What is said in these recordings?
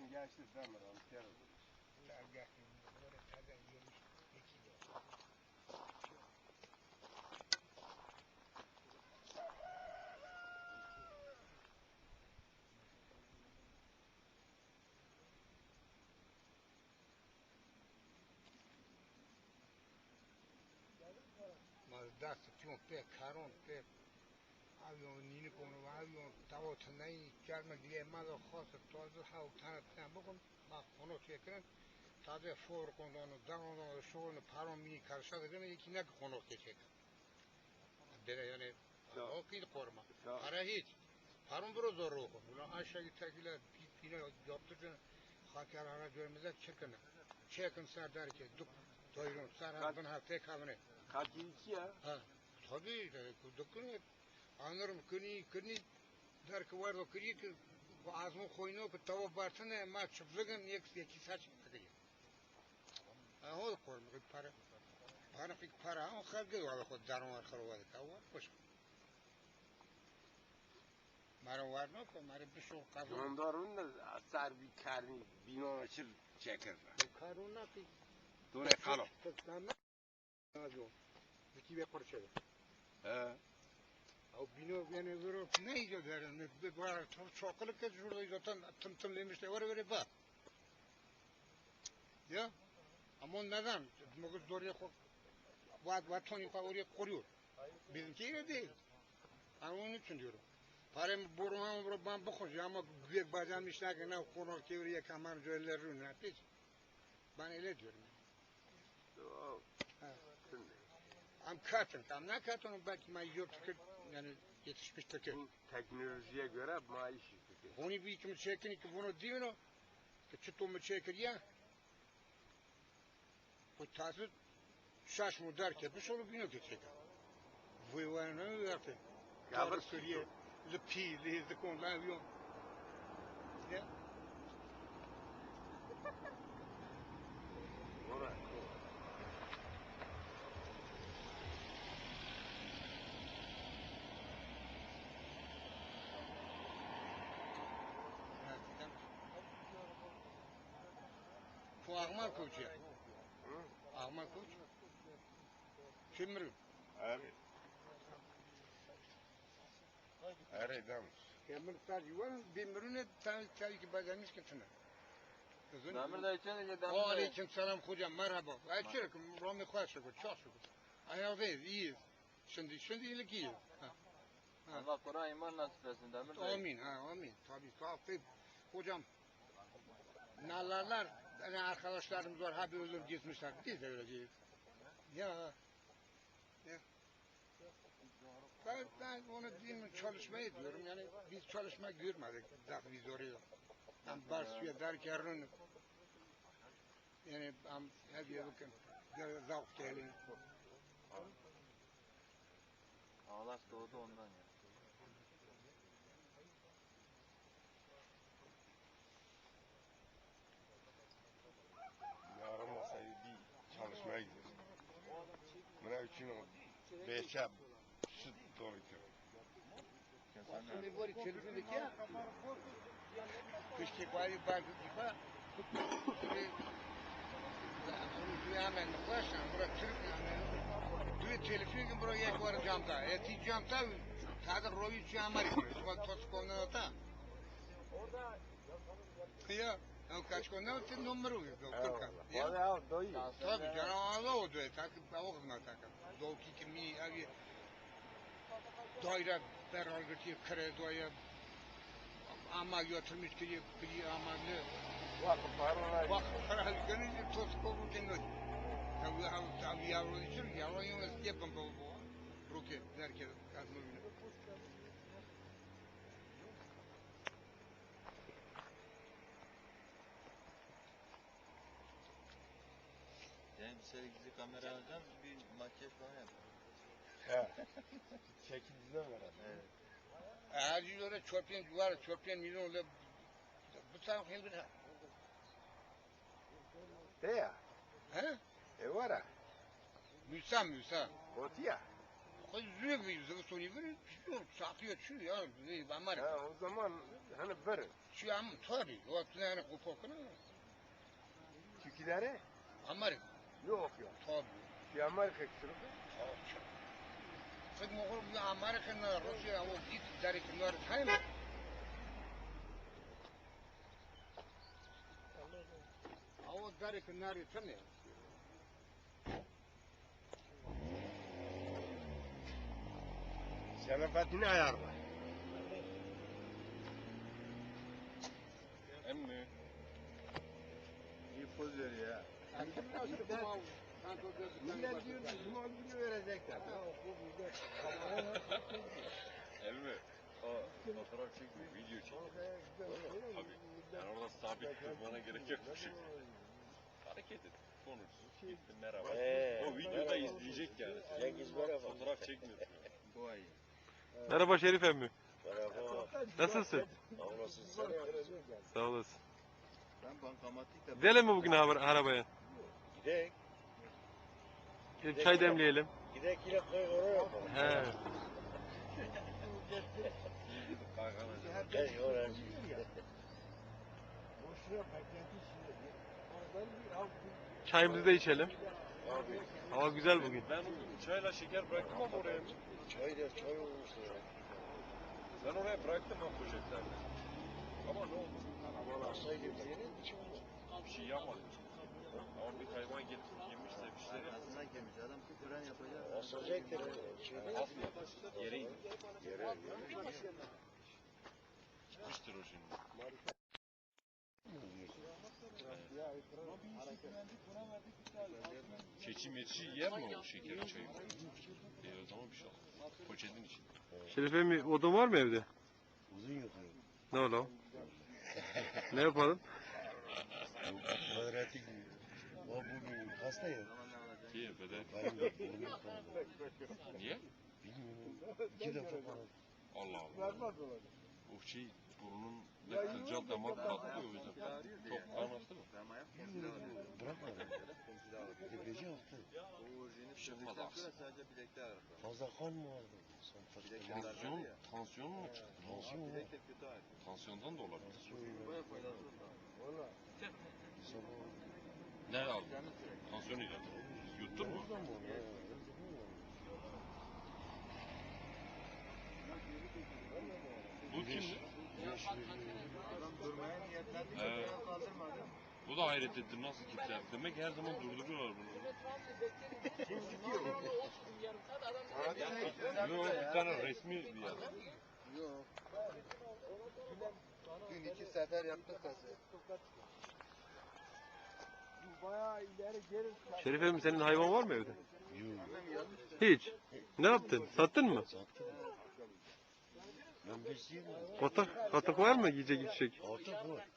Ben gençlik demiyorum, geri duruş. Mas dá-se um pé, carão, pé, nini kono avion tavo tanai gelme diye ma da khos tozu ha utana tan bukun ma kono çekirin taze for kono dağın o şoğunu paron mi karşıda gene iki ne kono geçecek. Bere yani Ya. o ki koruma. Para hiç. Paron bro zor o. Ulan aşağı gittiler pine yaptırın. Hakar ara görmezler çekin. Çekin sar der ki duk doyurun sar Kaç- harbin hafte kavne. Kaç iki ya? Ha, tabii de dokun anlarım kuni kuni der ki var o kuni ki bu azmı koyunu ki tava barsana ma çıplığın yek yeki saç kıdıyor. Ha o kormu ki para para ki para o khalgı var o darın var khalı var ka var kuş. Mara var mı ko mara bir şey kazan. Jondarın da asar bir karni bina açır çeker. Karuna ki Dur kalo. Tamam. Avion. Biki ve parçalı. He. O bino yani böyle ne yiyor yani bir var çok çokluk da şurada zaten tım tım demiş de var böyle bak. Ya ama neden? Muguz doğruya ko vat vatoni ko oraya koruyor. Bizimki öyle değil. Ben onun için diyorum. Param buruma buru ben bakış ama güzel bacam işler ki ne konu kevriye kamar jölleri ne hiç. Ben öyle diyorum. Katın, tam ne katın belki ben yok tükür yani yetişmiş. Bu teknolojiye göre maaş yüksek. Oni bi kim çekin ki bunu divno ki çıtı mı çekir ya. Bu tazı şaş mı der ki bir solu bino geçecek. Bu ne yaptı? Kabır Kabır söylüyor. Le pi, le de kon l'avion. Ya. Ora. Ya. Hı? Ahmar koç. Kimdir? Evet. Evet demiş. Kemir tar yuvan bimirine tan çay ki tına. Kızın. Demir de içen de O demir de. aleyküm selam hocam merhaba. Açırık Rami Kvaşık çok şükür. Ayağdayız iyiyiz. Şimdi şimdi iyilik iyiyiz. Allah Kur'an iman nasip etsin demir de. Amin ha amin. Tabii tabii. Hocam nalarlar yani arkadaşlarımız var ha bir ölüm gitmişler. Biz de öyle değiliz. Ya. Ya. Ben, ben onu diyeyim çalışmayı diyorum yani biz çalışma görmedik daha biz oraya. Ben Barsu'ya derken yani am hadi bakın zavk gelin. Ağlaş doğdu ondan ya. ko'rishmaydi nima uchun bechab sut to'ydi Он мне говорит, через велике, кышки говори банку var camda. Eti camda, tadı rovi çamar. Bak tosu konuda. O kaç konuda o tüm numara uyuyor. Eyvallah. Ya. Hadi al doyuyor. Tabii canım ağla o da takip o kadar takip. Dolki ki mi abi derhal götürüyor kare doya ama götürmüş ki bir ama ne Vakıf paralar. bak para görünce toz kovu deniyor. Tabii abi tabii yavru için yavru yalnız yapın bu ruke derken kazma günü. Sene gizli kamera alacağım bir makyaj falan yap. He. Çekimizden ver abi. Evet. Ağacı öyle çöpyen var çöpyen milyon öyle bu taraf helbin ha. De ya. He? E var ha. Müsa müsa. Oti ya. Koy züğü bir yüzü sonra bir yok sakıyor şu ya. Ben var. Ha, o zaman Hani bir. Şu an tabii. O tüneni kokokunu. Türkiye'leri Amerika. Yok yok. Tabii. Şu Amerika kısırı. Fik moğol bir Amerika'nın Rusya o git dari kenarı tayım. O dari kenarı tanıyor. Şerefetini ayarla. Emmi. İyi poz veriyor ya. Millet diyor ki Cuma günü verecekler. Emmi. O fotoğraf çekmiyor, video çekiyor. Abi. Yani orada sabit durmana gerek yok. Şu hareket et. Konuş. Gittin merhaba. Ee, o videoda izleyecek yani. Cengiz merhaba. Fotoğraf çekmiyorsun. Bu ay. Merhaba Şerif emmi. Merhaba. Nasılsın? Olasın sen. Sağ olasın. Ben bankamatikte... Gidelim mi bugün ara- arabaya? Gidek. Gidip çay demleyelim. Gidek yine koy oraya yapalım. He. Kalkanacak. Gel öğrenci. Çayımızı da içelim. Abi Hava güzel bugün. Ben çayla şeker bıraktım ama oraya. çay da çay olmuş ya. Ben oraya bıraktım ha poşetlerde. Ama ne oldu? Hiç olmaz. Bir şey yapmadım. Ama bir hayvan getirip yemiş sevmişleri. Aslında gelmiş adam fren yapacak. Asacaktır. Şeyde Asla. Yere inmiş. yere yere. Gitmiştir o şimdi. Keçi meçi yer mi o şekerin çayı? E o zaman bir şey olmaz. Poşetin içinde. Şerif emmi odun var mı evde? Uzun yok. Ne oğlum? ne yapalım? Öğretik. O bugün hasta ya. Burnum kanadı. Niye? Bilmiyorum. İki defa kanadı. Allah Allah. O şey burnun ne kılcal damak kalktı o yüzden. Çok kanattı mı? Bırakmadım. Tepeci yaptı. Çıkmadı ağrır. Fazla kan mı vardı? Tansiyon, tansiyon mu çıktı? Tansiyon mu? Tansiyondan da olabilir. Baya faydalı. Sabah. Ne aldın? Tansiyon ilacı. Yuttun mu? Bu kim? Kaldırmadı. Bu da hayret ettim nasıl kilitler. Demek her zaman durduruyorlar bunu. Yok bir tane resmi bir yer. Yok. Dün iki sefer yaptık kazı. Şerif emmi senin hayvan var mı evde? Yok. Hiç. Ne yaptın? Sattın mı? Sattım. Ben besleyeyim mi? Katak, katak var mı yiyecek içecek? Artık var.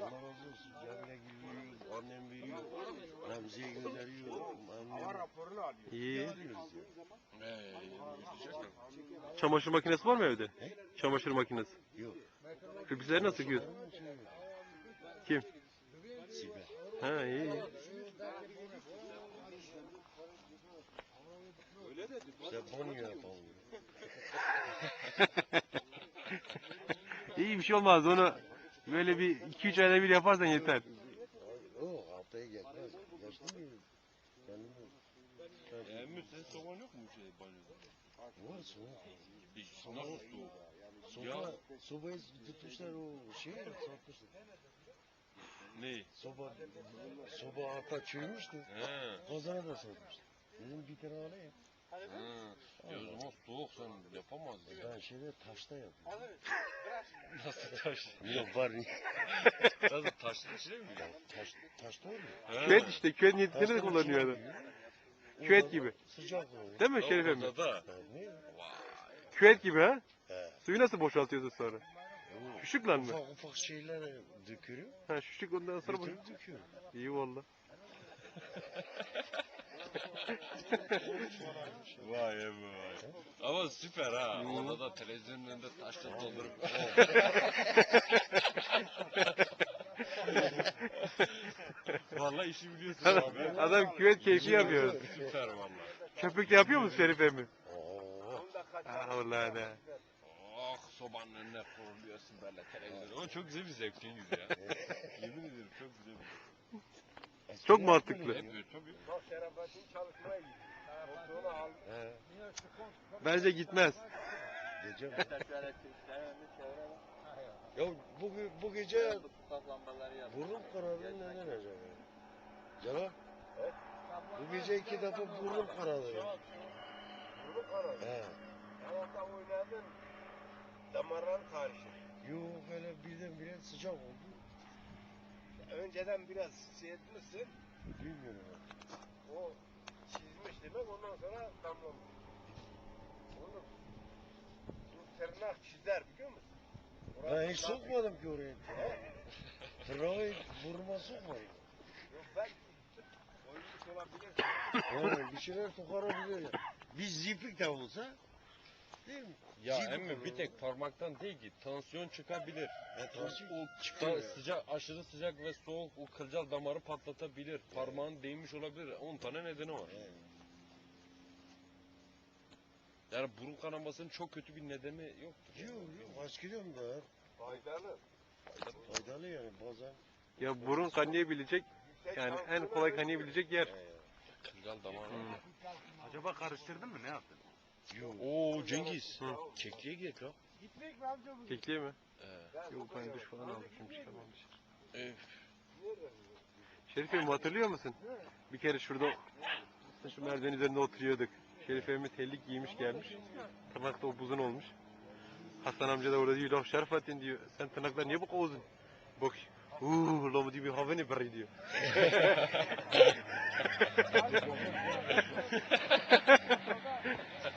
Allah razı olsun. Cemile geliyor, annem veriyor. Remzi'ye gönderiyor. Annem. İyi. alıyoruz ya. Çamaşır makinesi var mı evde? Çamaşır makinesi. Yok. Bilgisayar nasıl gidiyor? Kim? Ha iyi. iyi. İşte banyo yapalım. iyi bir şey olmaz onu böyle bir 2-3 ayda bir yaparsan yeter. Yok haftaya gelmez. Emmi senin soğan yok mu şey banyoda? var soğuk. Hiç nasıl soğuk? Soba, sobayı tutmuşlar o şey satmışlar. Ne? Soba, soba hatta çürümüştü. He. Kazana da satmışlar. Dedim bir tane alayım. He. Ya o zaman soğuk sen yapamazdın. Ben şeyde taşta yapıyorum. Nasıl taş? Yok var. Nasıl taşın içine mi? Taş, taşta. He. Küvet işte küvet niyetinde de kullanıyor adam. giriyor. Küvet gibi. Sıcak oluyor. Değil mi Şerif emmi? Orada da. Ha? Vay. Küvet gibi ha? He. Suyu nasıl boşaltıyorsun sonra? Oo, Şuşuk lan mı? Ufak ufak şeyler döküyorum. Ha şuşuk ondan sonra boş. Götürüp döküyorum. İyi valla. Vay be vay. Ama süper ha. Orada da televizyonun önünde taşla doldurup. Vallahi işi biliyorsun Adam, abi. adam küvet keyfi yapıyor. Süper vallahi. Köpük de yapıyor musun Şerif emmi? Oo. Allah ne. Oh sobanın önüne kuruluyorsun böyle televizyon. O çok güzel bir zevk Cengiz ya. Yemin ederim çok güzel bir zevk. Çok mantıklı. Hep tabii. Bak Şerafettin çalışmaya gidiyor. Koltuğunu al. He. Bence gitmez. Çevreni çevreni. Ya bu, bu gece burnum kanadı neden acaba? Cevap. Bu gece iki defa burnum kanadı. ya. Burnum kanadı? He. Yanında oynadın. Damarlar karışır. Yok öyle birdenbire sıcak oldu. Önceden biraz şey etmişsin. Bilmiyorum. ben. O çizmiş demek ondan sonra damlamış. Oğlum. Bu tırnak çizer biliyor musun? Ben hiç sokmadım ki oraya. Tırnağı burnuma sokmadım. Yok ben oyuncu olabilir. Evet, bir şeyler sokarabilir. Bir ziplik de olsa değil mi? Ya Ziplik emmi bir tek parmaktan değil ki tansiyon çıkabilir. Ya, tansiyon o çıkıyor ya. sıcak aşırı sıcak ve soğuk o kılcal damarı patlatabilir. Parmağın değmiş olabilir. 10 tane nedeni var. Evet. Yani burun kanamasının çok kötü bir nedeni yoktur. Yok yok aç gidiyorum da. Faydalı. Faydalı yani bazen. Ya burun kaynayabilecek yani en kolay kaynayabilecek yer. Kılcal damarı. Hmm. Acaba karıştırdın mı ne yaptın? Oo Cengiz. Hı. Kekliğe git lan. Kekliğe mi? Ee, Yok ben duş falan aldım şimdi çıkamamış. öf. Şerif Emmi hatırlıyor musun? Bir kere şurada şu merdiven üzerinde oturuyorduk. Şerif Emmi tellik giymiş gelmiş. Tırnakta o buzun olmuş. Hasan amca da orada diyor, "Lan Şerfattin diyor, sen tırnaklar niye bu kadar uzun? Bak, uuu, lan bu diyor, bir hava ne bari diyor.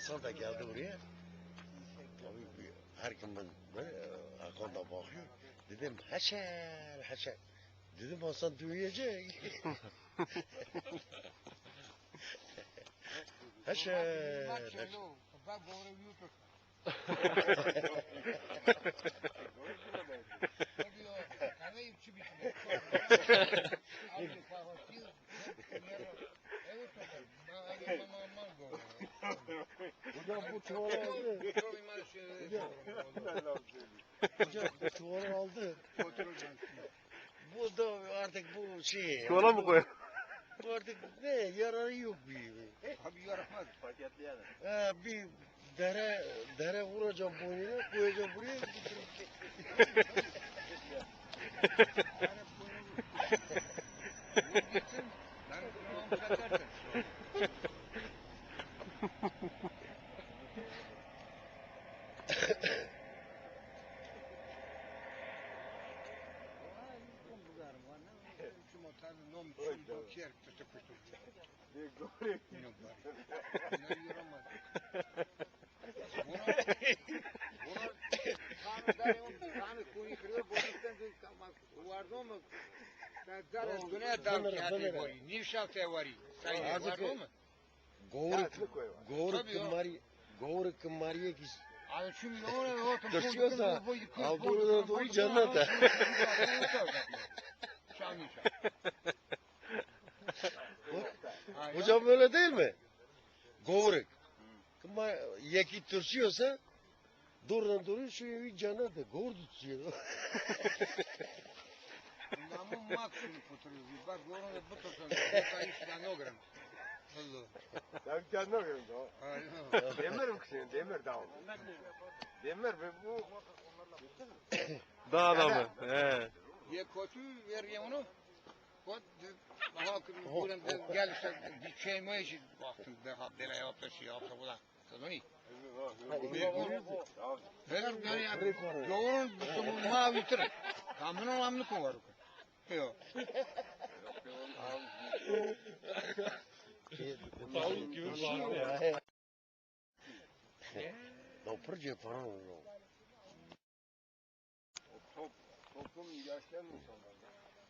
Hasan da geldi oraya. Tabii bir herkimden böyle e, Hakan da bakıyor. Dedim haşer, haşer. Dedim Hasan duyacak. haşer, haşer. Hocam bu çuvalı aldı. Hocam bu çuvalı aldı. Bu da artık bu şey. Çuvala mı koyalım? Bu artık ne yararı yok bir. Abi yaramaz. Paketleyelim. Ha, bir dere dere vuracağım boynuna koyacağım buraya götürüp Ben kulağımı çekersin. Govruk, govruk Tabii ya. kımari, govruk kımariye ki Ali şimdi ne oluyor oğlum? Tırsıyorsa, al bunu da doğru cennete. Hocam öyle değil mi? Govruk. Kıma yeki tırsıyorsa doğrudan doğru şu evi cennete govur tutuyor. Namı maksimum fotoğrafı. Bak bu arada bu tutan. Bu kayış nanogram. Allah. Ben da. Demir mi kısın? Demir dağ. Demir ve bu Dağ adamı. He. Ye kötü ver ya onu. Kot daha buradan gel işte bir şey mi işi baktım daha böyle yaptı şey yaptı bu da. Kızını. Her gün ya yoğun bu mavi tır. Kamyon amlı kovar. Yok. Tavuk gibi bağırıyor ya. Topurca falan olur. Top, toplum yaşayan insanlar.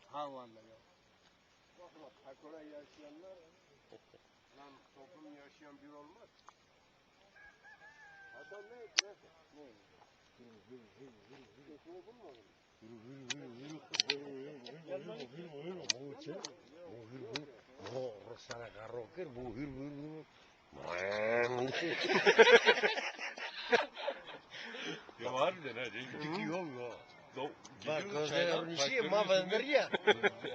Ha vallahi. Bak bak takora yaşayanlar lan toplum yaşayan bir olmaz. Hasan ne? Ne? Ne? Ekmeği bulmadın mı? Sana karokır bu hür Ya harbiden ha Cengiz. Tiki yok ya. Do- Bak gözlerin mahveder üstünde. ya.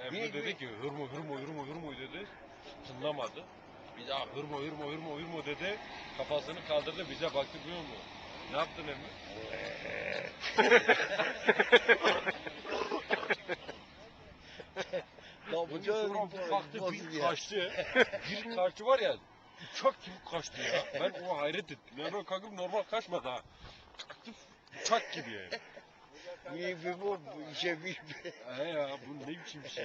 Emre dedi ki hırmo hırmo hırmo hırmo dedi. Tınlamadı. Bir daha hırmo hırmo hırmo hırmo dedi. Kafasını kaldırdı bize baktı biliyor musun? Ne yaptın Emre? Sonra bir baktı bir ya. kaçtı. bir kaçtı var ya uçak gibi kaçtı ya. Ben o hayret ettim. Yani kalkıp normal kaçmadı ha. Tık uçak gibi yani. İyi bir bu, bu işe bir He ya bu ne biçim bir şey.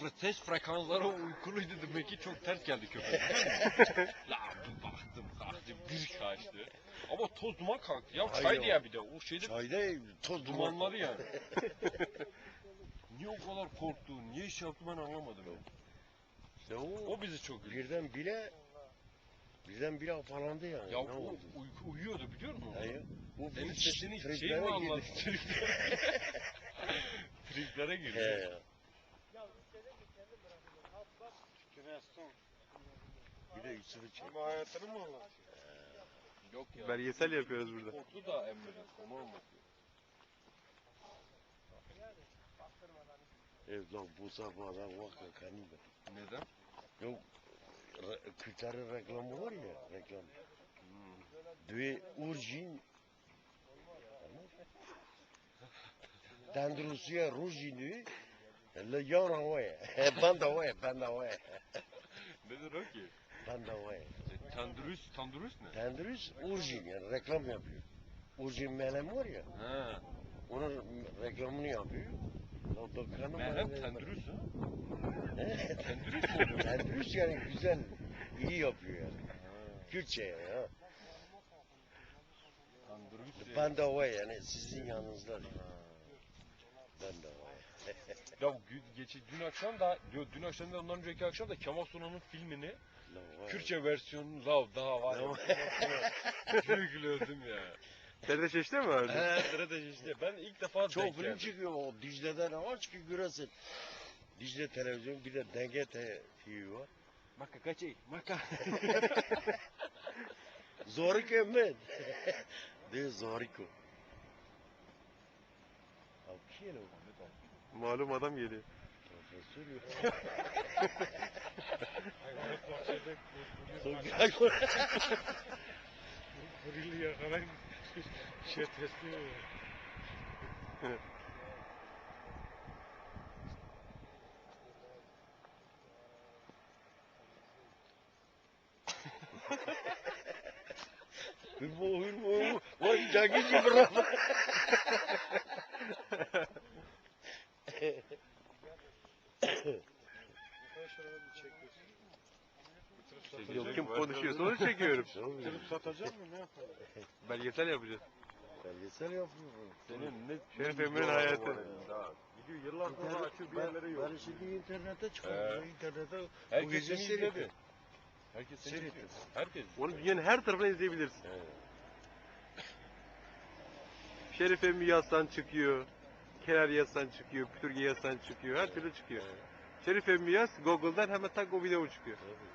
Fre- Ses frekansları uykuluydu demek ki çok ters geldi köpek. La bir baktım kalktı bir kaçtı. Ama toz duman kalktı ya Aynen. çaydı ya bir de o şeyde Çayda toz duman. dumanları yani. niye o kadar korktu, niye iş yaptı ben anlamadım. ya. İşte o, O bizi çok üzdü. birden bile birden bile afalandı yani. Ya ne o oldu? uyku, uyuyordu biliyor musun? Hayır. Bu Senin bu sesini şey triplere mi girdi. anladı? Triplere, triplere girdi. He. Bir de Yusuf'u çek. Ama hayatını mı anlatıyor? Yok ya. Belgesel yapıyoruz burada. Korktu da Emre'den onu anlatıyor. Evet lan bu sabahdan vaka kanime. Neden? Yok re- Kırtar'ın reklamı var ya reklam. Dve urjin Tendrusiya rujini havaya. Ben de havaya, ben de havaya. Nedir o ki? Ben de havaya. Tandurus, tandurus ne? Tendrus urjin yani reklam yapıyor. Urjin melem var ya. Ha. Onun reklamını yapıyor. O dükkanı Merhem bana- tendurus ha? He? Tendurus mu oluyor? Yani güzel, iyi yapıyor yani. Kürtçe yani. Ha. Tandurus. Ben de yani sizin yanınızda. Ben de. Ya gü- geçi dün akşam da, diyor dün akşam da ondan önceki akşam da Kemal Sunal'ın filmini. Kürtçe versiyonunu lav daha var ya. Gülüyordum ya. Serde çeşitli mi vardı? He sırada işte ben ilk defa Çok denk film geldim. çıkıyor o Dicle'den ama çıkıyor göresin. Dicle televizyon bir de Denge TV var. Maka kaçı? Maka. Zoriko men. De Zoriko. Abi şey ne o? Malum adam geliyor. Profesör ya. Hayvanat bahçede Kurili yakalayın. Şey tesliyor ya. Hırmo hırmo hırmo. Vay cagici bravo. Konuşuyorsa onu çekiyorum. Kırıp satacak mı ne yapalım? Belgesel yapacağız. Belgesel yapıyorum. Senin ne Şerif Emre'nin hayatı. Gidiyor yıllar sonra açıyor bir yerlere yok. ben şimdi internete çıkıyorum. İnternete bu Herkes gece seni izledi. Herkes seni Seyrettim. izliyor. Herkes. Onu dünyanın her tarafından izleyebilirsin. Şerif Emmi yazsan çıkıyor. Kenar yazsan çıkıyor. Pütürge yazsan çıkıyor. Her türlü çıkıyor. Şerif Emmi yaz. Google'dan hemen tak o video çıkıyor. Tabii.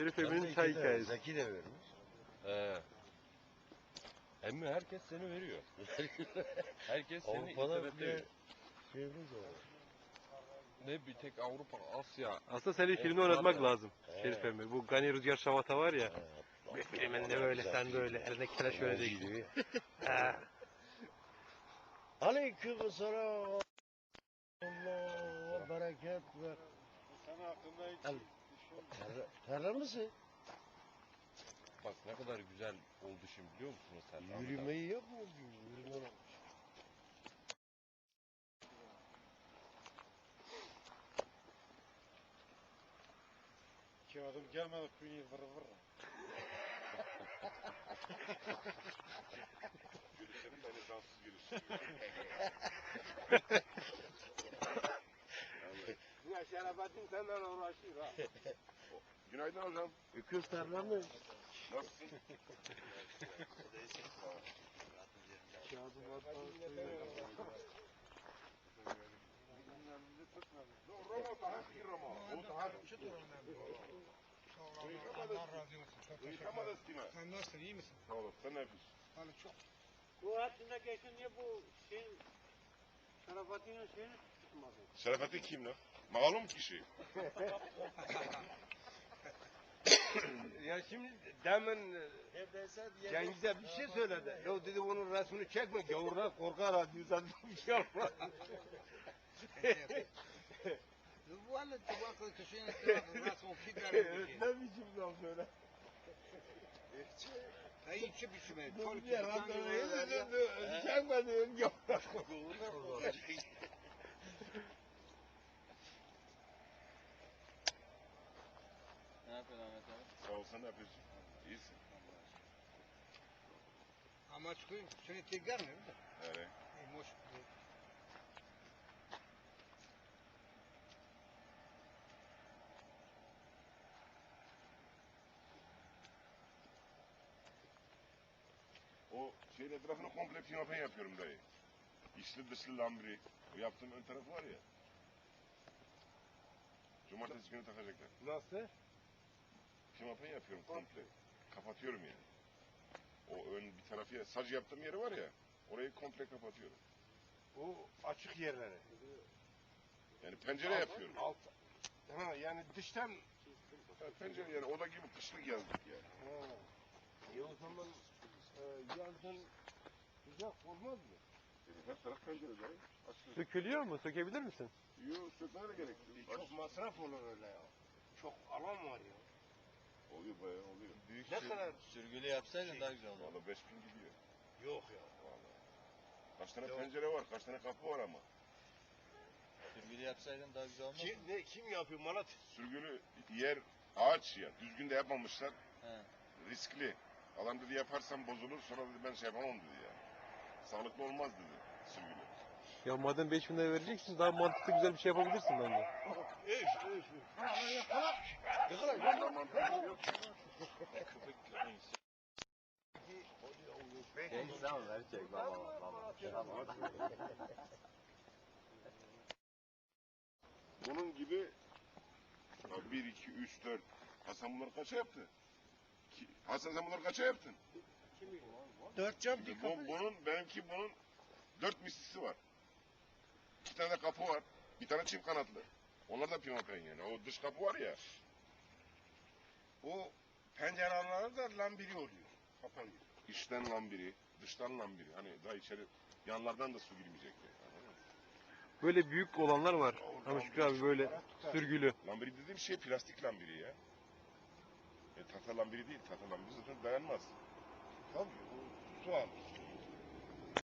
Şerif de iki çay hikayesi. Zeki de vermiş. He. Emmi herkes seni veriyor. Herkes seni Avrupa'da şeyimiz var. Ne bir tek Avrupa, Asya. Aslında senin filmde Osmanlı. oynatmak lazım. Şerif Emmi. Bu Gani Rüzgar Şavata var ya. Bir filminde böyle sen böyle elinde keleş Şöyle vereceksin. gidiyor. Aleyküm selam. Allah bereket ve Sana hakkında hiç Al. Terler, misin? Bak ne kadar güzel oldu şimdi biliyor musunuz sen? Yürümeyi yapmıyor mu? Yürüme iki adım gelmedi kuyuyu vır vır. Gülüşlerin beni şanssız gülüştürüyor. Ya Şerafettin senden uğraşıyor ha. Günaydın hocam. Öküz tarla mı? Nasılsın? Roma daha iyi Roma. O daha Allah razı olsun. Yıkamadı ederim. Stina. Sen nasılsın? iyi misin? Sağ ol. Sen ne yapıyorsun? Hani çok Bu hattında geçen niye bu şey Şerafettin'in şeyini tutmadı? Şerafettin kim lan? Malum kişi. Ya şimdi demin. Cengiz'e bir şey söyledi. Ya dedi onun resmini çekme gavurlar korkar ha zaten bir şey olmaz. Valla tabaklı kişinin rasmı kitlerim. ne biçim laf söyle. Hayır bir yer hatırlayın. Çekme diyor gavurlar korkar. Ne yapıyorsun Ahmet abi? Ne yapıyorsun? İyisin. Ama çıkayım. Seni tekrar mı? Evet. Moş. O şeyin etrafını komple pimapen yapıyorum dayı. İçli dışlı lambri. O yaptığım ön tarafı var ya. Cumartesi günü takacaklar. Nasıl? Pimapen yapıyorum komple. Kapatıyorum yani. O ön bir tarafı ya. Sac yaptığım yeri var ya. Orayı komple kapatıyorum. O açık yerleri. Yani pencere yapıyorum. Alt. Ha yani dıştan Ya pencere yani oda gibi kışlık yazdık yani. Ha. E o zaman e, yazın sıcak olmaz mı? Her taraf pencere dayı. Açık. Sökülüyor mu? Sökebilir misin? Yok sökmeye de gerek yok. Çok masraf olur öyle ya. Çok alan var ya. Oluyor bayağı oluyor. Büyük Ne sür- kadar? sürgülü yapsaydın daha güzel olurdu. Valla 5000 gidiyor. Yok ya. Valla. Kaç tane Yok. pencere var, kaç tane kapı var ama. Sürgülü yapsaydın daha güzel olmaz mı? Kim, ne, kim yapıyor Malat? Sürgülü yer ağaç ya. Düzgün de yapmamışlar. He. Riskli. Adam dedi yaparsam bozulur sonra dedi ben şey yapamam dedi ya. Sağlıklı olmaz dedi sürgülü. Ya madem 5000 lira vereceksin daha mantıklı güzel bir şey yapabilirsin bence. Ama verecek baba baba. Bunun gibi ya 1, 2, 3, 4. Hasan bunları kaça yaptı? Ki- Hasan sen bunları kaça yaptın? Dört cam bir Bu, kapı. bunun, benimki bunun dört mislisi var. İki tane de kapı var. Bir tane çift kanatlı. Onlar da pimapen yani. O dış kapı var ya. O pencereleri de lambiri oluyor. Kapanıyor. İçten lambiri, dıştan lambiri. Hani daha içeri yanlardan da su girmeyecek anladın mı? Böyle büyük olanlar var. Ama Şükrü abi böyle sürgülü. Lambiri dediğim şey plastik lambiri ya. E, tahta lambiri değil. Tahta lambiri zaten dayanmaz. Tabii o su alır.